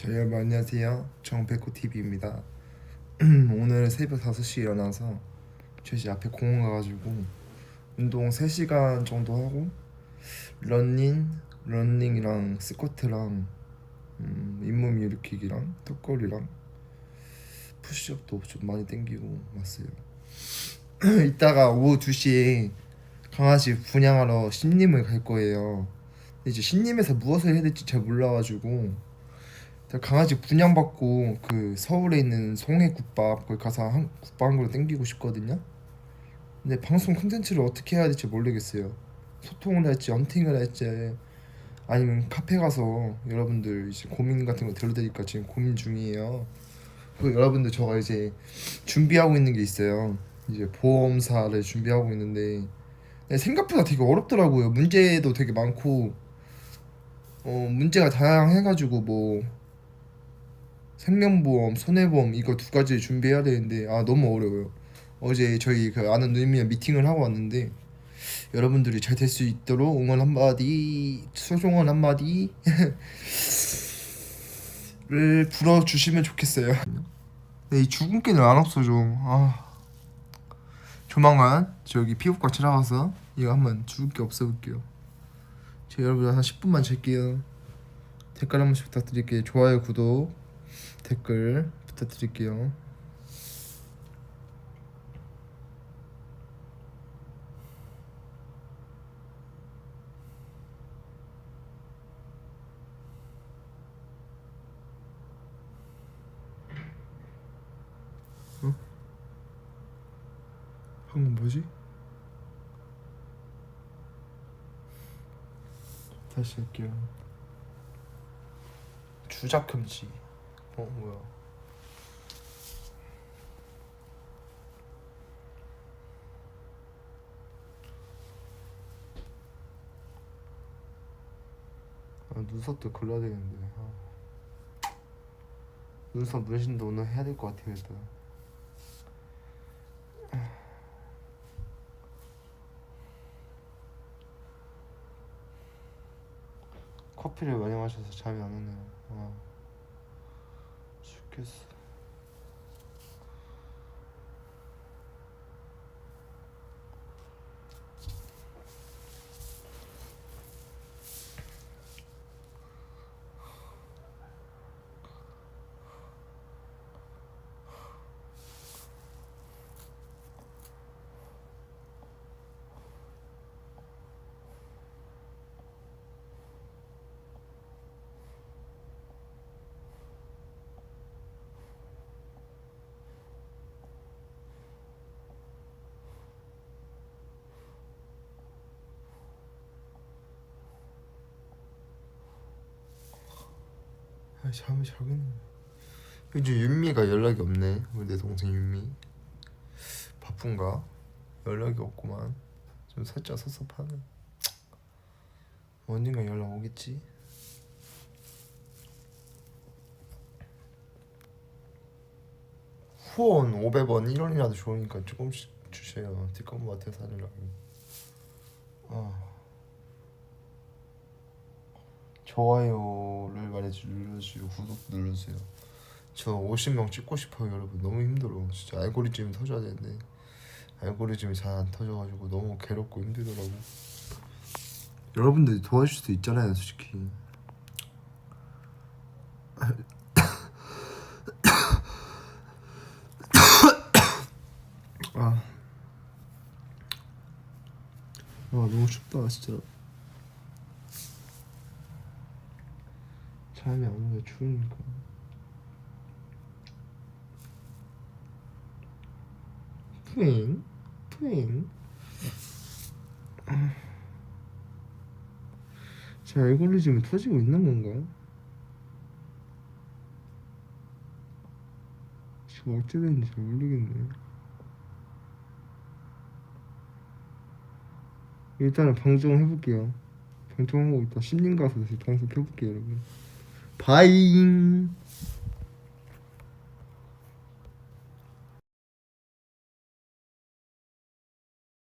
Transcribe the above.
자 여러분 안녕하세요. 정백호TV입니다. 오늘 새벽 5시에 일어나서 집 앞에 공원 가가지고 운동 3시간 정도 하고 런닝, 런닝이랑 스쿼트랑 음, 잇몸 일으키기랑 턱걸이랑 푸시업도 좀 많이 땡기고 왔어요. 이따가 오후 2시에 강아지 분양하러 신림을 갈 거예요. 근데 이제 신림에서 무엇을 해야 될지 잘 몰라가지고 강아지 분양받고 그 서울에 있는 송해국밥 거기 가서 한 국밥 한 그릇 땡기고 싶거든요. 근데 방송 콘텐츠를 어떻게 해야 될지 모르겠어요. 소통을 할지 언팅을 할지 아니면 카페 가서 여러분들 이제 고민 같은 거 들려드릴까 지금 고민 중이에요. 그 여러분들 저가 이제 준비하고 있는 게 있어요. 이제 보험사를 준비하고 있는데 근데 생각보다 되게 어렵더라고요. 문제도 되게 많고 어 문제가 다양해가지고 뭐 생명보험, 손해보험 이거 두 가지 준비해야 되는데 아 너무 어려워요. 어제 저희 그 아는 누님이랑 미팅을 하고 왔는데 여러분들이 잘 될 수 있도록 응원 한마디, 소중한 한마디 를 불어주시면 좋겠어요. 네, 이 주근깨를 안 없어져. 아 조만간 저기 피부과 찾아가서 이거 한번 주근깨 없애볼게요. 제 여러분 한 10분만 잴게요. 댓글 한 번씩 부탁드릴게요. 좋아요, 구독. 댓글 부탁드릴게요. 어? 방금 뭐지? 다시 할게요. 주작 금지. 어 뭐야? 아, 눈썹도 걸러야 되는데. 아. 눈썹 문신도 오늘 해야 될 것 같아요 일단. 커피를 많이 마셔서 잠이 안 오네요. 아. Görüşürüz. 아, 잠을 자겠네. 요즘 윤미가 연락이 없네. 우리 내 동생 윤미. 바쁜가? 연락이 없구만. 좀 살짝 섭섭하네. 언젠가 연락 오겠지. 후원 500원 1원이라도 좋으니까 조금씩 주세요. 뒷건마트 사느라고. 아. 좋아요를 많이 눌러주시고 구독 눌러주세요. 저 50명 찍고 싶어요, 여러분. 너무 힘들어. 진짜 알고리즘이 터져야 되는데 알고리즘이 잘 안 터져가지고 너무 괴롭고 힘들더라고. 여러분들이 도와줄 수도 있잖아요, 솔직히. 아, 아 너무 춥다, 진짜. 안 오네 추우니까. 푸잉 푸잉 제 알고리즘이 터지고 있는 건가? 지금 어째 되는지 잘 모르겠네 일단은 방송해볼게요. 방송하고 있다 심림 가서 다시 방송해볼게요 여러분 바잉